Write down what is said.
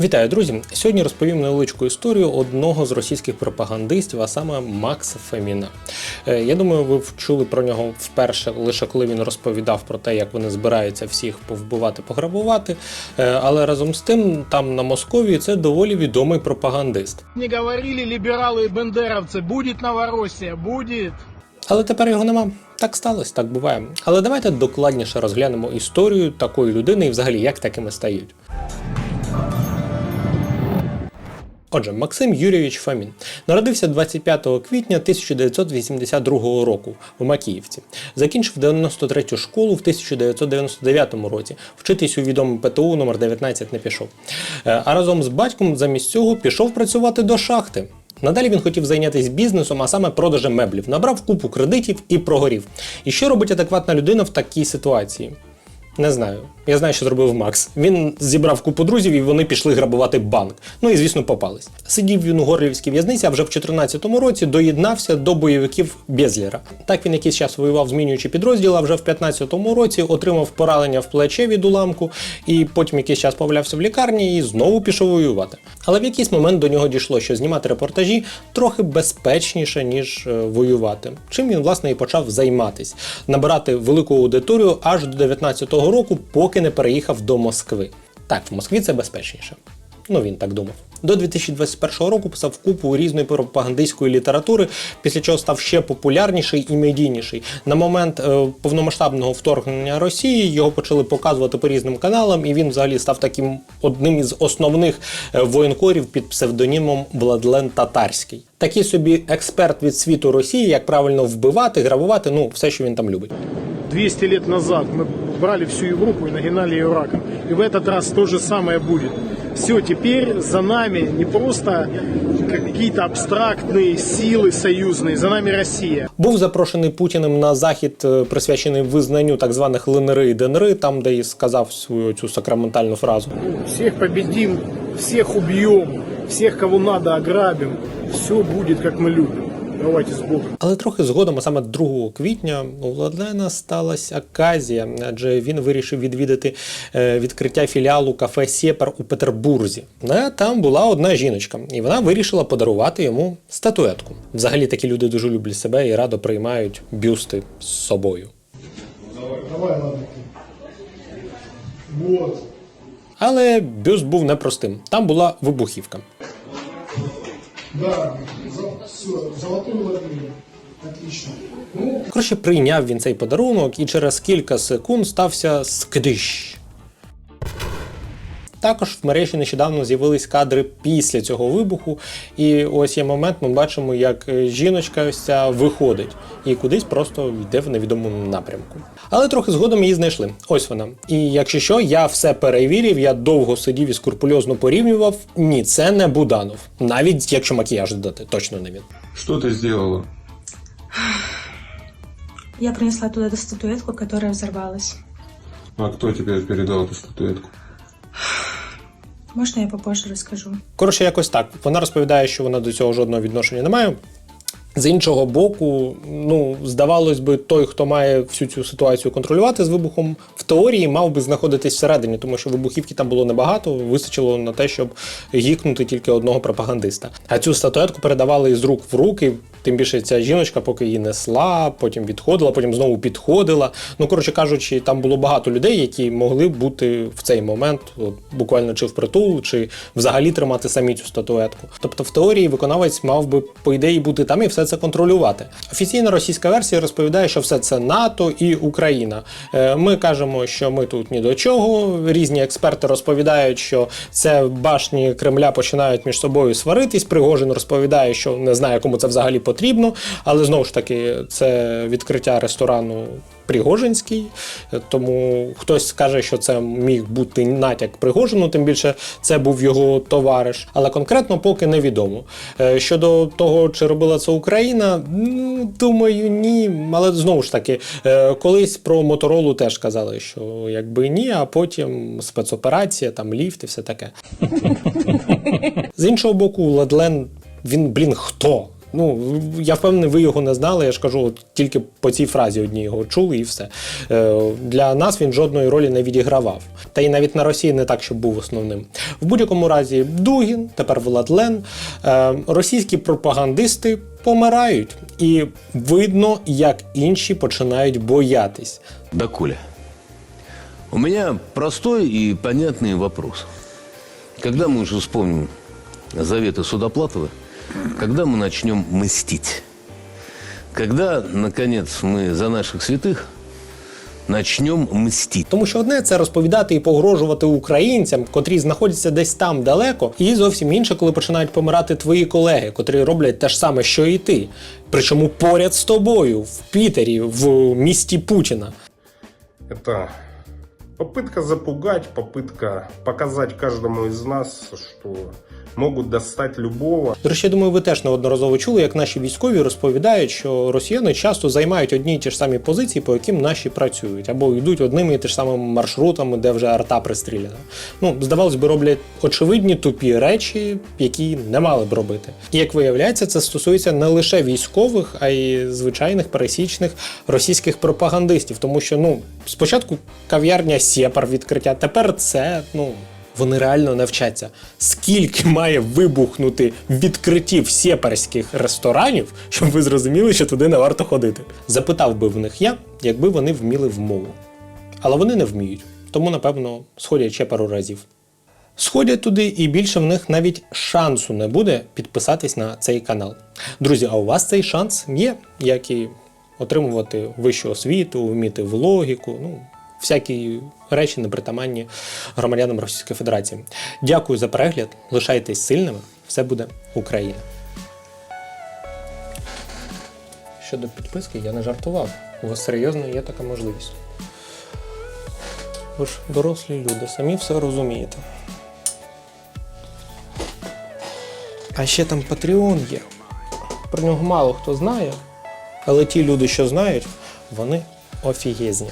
Вітаю, друзі! Сьогодні розповім невеличку історію одного з російських пропагандистів, а саме Макса Феміна. Е, Я думаю, ви чули про нього вперше, лише коли він розповідав про те, як вони збираються всіх повбивати, пограбувати. Е, Але разом з тим, там на Московії це доволі відомий пропагандист. Не говорили либералы и бендеровцы, будет Новороссия, будет. Але тепер його нема. Так сталося, так буває. Але давайте докладніше розглянемо історію такої людини і взагалі як такими стають. Отже, Максим Юрійович Фомін народився 25 квітня 1982 року в Макіївці. Закінчив 93-ю школу в 1999 році. Вчитись у відомому ПТУ номер 19 не пішов. Е, А разом з батьком замість цього пішов працювати до шахти. Надалі він хотів зайнятися бізнесом, а саме продажем меблів. Набрав купу кредитів і прогорів. І що робить адекватна людина в такій ситуації? Не знаю. Я знаю, що зробив Макс. Він зібрав купу друзів і вони пішли грабувати банк. Ну і звісно, попались. Сидів він у Горлівській в'язниці, а вже в 2014 році доєднався до бойовиків Безлєра. Так він якийсь час воював, змінюючи підрозділ, а вже в 2015 році отримав поранення в плече від уламку, і потім якийсь час повалявся в лікарні і знову пішов воювати. Але в якийсь момент до нього дійшло, що знімати репортажі трохи безпечніше, ніж е, воювати. Чим він, власне, і почав займатись, набирати велику аудиторію аж до 2019 року, поки не переїхав до Москви. Так, в Москві це безпечніше. Ну, він так думав. До 2021 року писав купу різної пропагандистської літератури, після чого став ще популярніший і медійніший. На момент е, повномасштабного вторгнення Росії його почали показувати по різним каналам, і він взагалі став таким одним із основних е, воєнкорів під псевдонімом Владлен Татарський. Такий собі експерт від світу Росії, як правильно вбивати, грабувати, ну все, що він там любить. 200 лет назад мы брали всю Европу и нагинали ее раком. И в этот раз то же самое будет. Все, теперь за нами не просто какие-то абстрактные силы союзные, за нами Россия. Був запрошений Путіним на захід, е, присвячений визнанню так званих ЛНР і ДНР, там, де і сказав свою цю сакраментальну фразу. Всех победим, всех убьем, всех, кого надо, ограбим. Все будет, как мы любим. Давайте с Богом. Але трохи згодом, а саме 2 квітня, у Владлена сталася оказія, адже він вирішив відвідати е, відкриття філіалу кафе Сєпар у Петербурзі. Е, Там була одна жіночка, і вона вирішила подарувати йому статуетку. Взагалі такі люди дуже люблять себе і радо приймають бюсти з собою. Давай, ладно. Вот. Але бюст був непростим. Там була вибухівка. Да, все, ладонь. Отлично. Ну, Коротше, прийняв він цей подарунок і через кілька секунд стався скдищ. Також в мережі нещодавно з'явились кадри після цього вибуху, і ось є момент, ми бачимо, як е, жіночка ось ця виходить і кудись просто йде в невідомому напрямку. Але трохи згодом її знайшли. Ось вона. І якщо що, я все перевірив, я довго сидів і скрупульозно порівнював. Ні, це не Буданов. Навіть якщо макіяж додати, точно не він. Что ты сделала? Я принесла туда эту статуэтку, которая взорвалась. А кто тебе передал эту статуэтку? Можно я попозже розкажу? Коротше, якось так. Вона розповідає, що вона до цього жодного відношення не має. З іншого боку, ну здавалось би, той, хто має всю цю ситуацію контролювати з вибухом, в теорії мав би знаходитись всередині, тому що вибухівки там було небагато, вистачило на те, щоб гікнути тільки одного пропагандиста. А цю статуетку передавали із рук в руки. Тим більше ця жіночка, поки її несла, потім відходила, потім знову підходила. Ну коротше кажучи, там було багато людей, які могли бути в цей момент, от, буквально чи впритул, чи взагалі тримати самі цю статуетку. Тобто, в теорії виконавець мав би по ідеї бути там і все це контролювати. Офіційна російська версія розповідає, що все це НАТО і Україна. Е, Ми кажемо, що ми тут ні до чого. Різні експерти розповідають, що це башні Кремля починають між собою сваритись. Пригожин розповідає, що не знає, кому це взагалі потрібно, але знову ж таки, це відкриття ресторану. Пригожинський, тому хтось скаже, що це міг бути натяк Пригожину, тим більше це був його товариш. Але конкретно поки невідомо. Е, Щодо того, чи робила це Україна, думаю, ні. Але знову ж таки, е, колись про Моторолу теж казали, що якби ні, а потім спецоперація, там ліфт і все таке. З іншого боку, Ладлен, він, блін, хто? Ну, я впевнений, ви його не знали. Я ж кажу, от тільки по цій фразі одній його чули і все. Е, Для нас він жодної ролі не відігравав. Та й навіть на Росії не так, щоб був основним. В будь-якому разі Дугін, тепер Владлен, е, російські пропагандисти помирають, і видно, як інші починають боятись. Да, Коля, у меня простой и понятный вопрос. Когда мы уже вспомним заветы Судоплатова, когда мы начнем мстить? Когда, наконец, мы за наших святых начнем мстить? Тому що одне це розповідати і погрожувати українцям, котрі знаходяться десь там далеко, і зовсім інше, коли починають помирати твої колеги, котрі роблять те ж саме, що і ти. Причому поряд з тобою, в Пітері, в місті Путіна. Это попытка запугать, попытка показать каждому из нас, что могут достать любого. До речі, я думаю, ви теж неодноразово чули, як наші військові розповідають, що росіяни часто займають одні й ті ж самі позиції, по яким наші працюють, або йдуть одними і ті ж самими маршрутами, де вже арта пристріляна. Ну, здавалось би, роблять очевидні тупі речі, які не мали б робити. І як виявляється, це стосується не лише військових, а й звичайних пересічних російських пропагандистів, тому що ну спочатку кав'ярня Сєпар відкриття, тепер це ну. Вони реально не вчаться. Скільки має вибухнути відкриттів сєпарських ресторанів, щоб ви зрозуміли, що туди не варто ходити? Запитав би в них я, якби вони вміли в мову. Але вони не вміють, тому, напевно, сходять ще пару разів. Сходять туди, і більше в них навіть шансу не буде підписатись на цей канал. Друзі, а у вас цей шанс є, як і отримувати вищу освіту, вміти в логіку, ну, всякі речі непритаманні громадянам Російської Федерації. Дякую за перегляд. Лишайтесь сильними. Все буде Україна. Щодо підписки, я не жартував. У вас серйозно є така можливість. Ви ж дорослі люди, самі все розумієте. А ще там Patreon є. Про нього мало хто знає, але ті люди, що знають, вони офігезні.